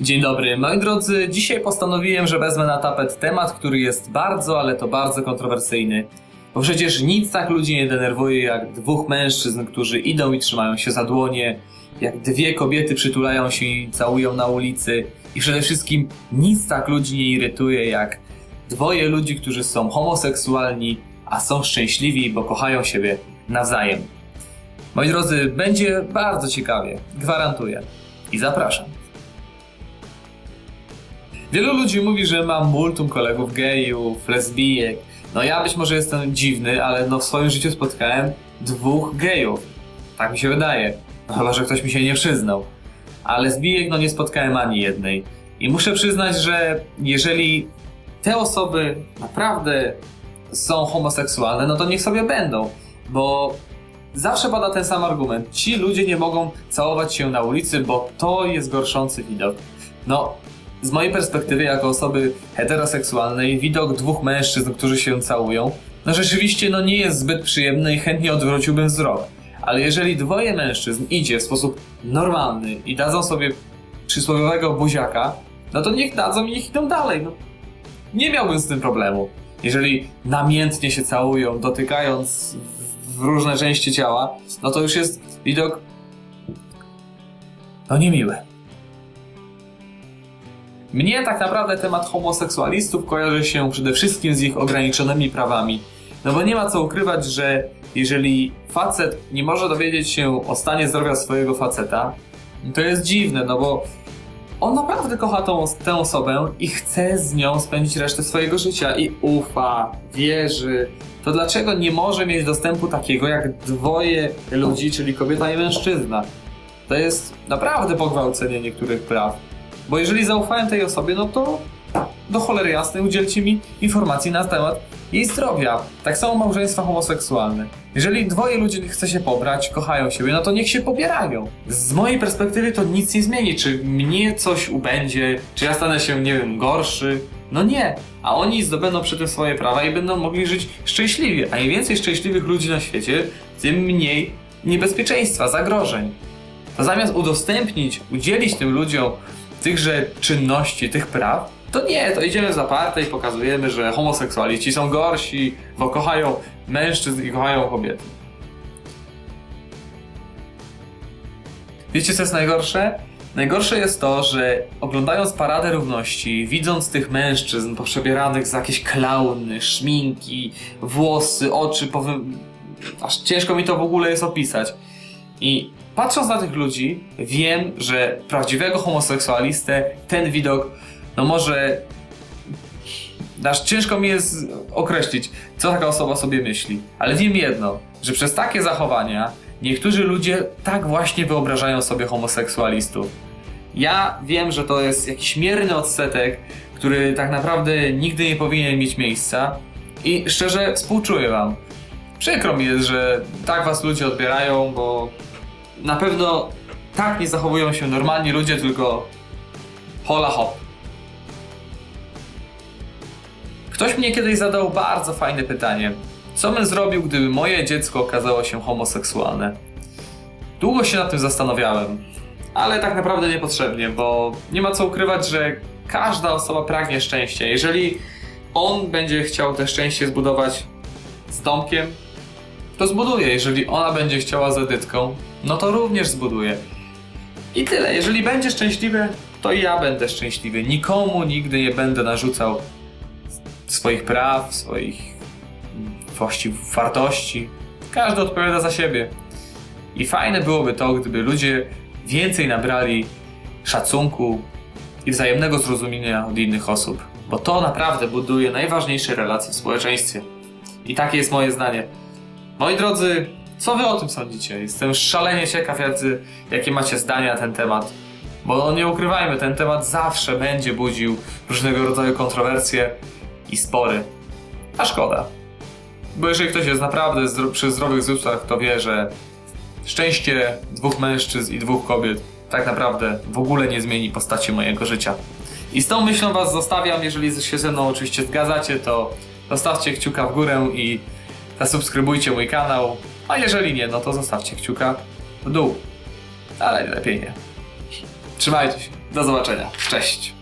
Dzień dobry, moi drodzy. Dzisiaj postanowiłem, że wezmę na tapet temat, który jest bardzo, ale to bardzo kontrowersyjny. Bo przecież nic tak ludzi nie denerwuje jak dwóch mężczyzn, którzy idą i trzymają się za dłonie, jak dwie kobiety przytulają się i całują na ulicy. I przede wszystkim nic tak ludzi nie irytuje jak dwoje ludzi, którzy są homoseksualni, a są szczęśliwi, bo kochają siebie nawzajem. Moi drodzy, będzie bardzo ciekawie, gwarantuję. I zapraszam. Wielu ludzi mówi, że mam multum kolegów gejów, lesbijek. No ja być może jestem dziwny, ale no w swoim życiu spotkałem dwóch gejów. Tak mi się wydaje. No chyba, że ktoś mi się nie przyznał. A lesbijek no nie spotkałem ani jednej. I muszę przyznać, że jeżeli te osoby naprawdę są homoseksualne, no to niech sobie będą. Bo zawsze pada ten sam argument. Ci ludzie nie mogą całować się na ulicy, bo to jest gorszący widok. No, z mojej perspektywy, jako osoby heteroseksualnej, widok dwóch mężczyzn, którzy się całują, no rzeczywiście no nie jest zbyt przyjemny i chętnie odwróciłbym wzrok. Ale jeżeli dwoje mężczyzn idzie w sposób normalny i dadzą sobie przysłowiowego buziaka, no to niech dadzą i niech idą dalej. No. Nie miałbym z tym problemu. Jeżeli namiętnie się całują, dotykając w- różne części ciała, no to już jest widok no niemiły. Mnie tak naprawdę temat homoseksualistów kojarzy się przede wszystkim z ich ograniczonymi prawami. No bo nie ma co ukrywać, że jeżeli facet nie może dowiedzieć się o stanie zdrowia swojego faceta, to jest dziwne, no bo on naprawdę kocha tą, tę osobę i chce z nią spędzić resztę swojego życia i ufa, wierzy. To dlaczego nie może mieć dostępu takiego jak dwoje ludzi, czyli kobieta i mężczyzna? To jest naprawdę pogwałcenie niektórych praw. Bo jeżeli zaufałem tej osobie, no to do cholery jasnej udzielcie mi informacji na temat jej zdrowia. Tak samo małżeństwa homoseksualne. Jeżeli dwoje ludzi chce się pobrać, kochają siebie, no to niech się pobierają. Z mojej perspektywy to nic nie zmieni. Czy mnie coś ubędzie, czy ja stanę się, nie wiem, gorszy? No nie. A oni zdobędą przy tym swoje prawa i będą mogli żyć szczęśliwie. A im więcej szczęśliwych ludzi na świecie, tym mniej niebezpieczeństwa, zagrożeń. To zamiast udostępnić, udzielić tym ludziom tychże czynności, tych praw, to nie, to idziemy zaparte i pokazujemy, że homoseksualiści są gorsi, bo kochają mężczyzn i kochają kobiety. Wiecie co jest najgorsze? Najgorsze jest to, że oglądając Paradę Równości, widząc tych mężczyzn poprzebieranych za jakieś klauny, szminki, włosy, oczy, powy... aż ciężko mi to w ogóle jest opisać. I patrząc na tych ludzi, wiem, że prawdziwego homoseksualistę ten widok, no może. Aż ciężko mi jest określić, co taka osoba sobie myśli. Ale wiem jedno, że przez takie zachowania niektórzy ludzie tak właśnie wyobrażają sobie homoseksualistów. Ja wiem, że to jest jakiś mierny odsetek, który tak naprawdę nigdy nie powinien mieć miejsca. I szczerze współczuję wam. Przykro mi jest, że tak was ludzie odbierają, bo na pewno tak nie zachowują się normalni ludzie, tylko hola hop. Ktoś mnie kiedyś zadał bardzo fajne pytanie. Co bym zrobił, gdyby moje dziecko okazało się homoseksualne? Długo się nad tym zastanawiałem, ale tak naprawdę niepotrzebnie, bo nie ma co ukrywać, że każda osoba pragnie szczęścia. Jeżeli on będzie chciał te szczęście zbudować z Tomkiem, to zbuduje. Jeżeli ona będzie chciała z Edytką, no to również zbuduje. I tyle. Jeżeli będzie szczęśliwy, to ja będę szczęśliwy. Nikomu nigdy nie będę narzucał swoich praw, swoich wartości. Każdy odpowiada za siebie. I fajne byłoby to, gdyby ludzie więcej nabrali szacunku i wzajemnego zrozumienia od innych osób, bo to naprawdę buduje najważniejsze relacje w społeczeństwie. I takie jest moje zdanie. Moi drodzy, co wy o tym sądzicie? Jestem szalenie ciekaw, jakie macie zdania na ten temat. Bo nie ukrywajmy, ten temat zawsze będzie budził różnego rodzaju kontrowersje i spory. A szkoda. Bo jeżeli ktoś jest naprawdę zdro- przy zdrowych zmysłach, to wie, że szczęście dwóch mężczyzn i dwóch kobiet tak naprawdę w ogóle nie zmieni postaci mojego życia. I z tą myślą was zostawiam. Jeżeli się ze mną oczywiście zgadzacie, to zostawcie kciuka w górę i zasubskrybujcie mój kanał. A jeżeli nie, no to zostawcie kciuka w dół. Ale lepiej nie. Trzymajcie się. Do zobaczenia. Cześć.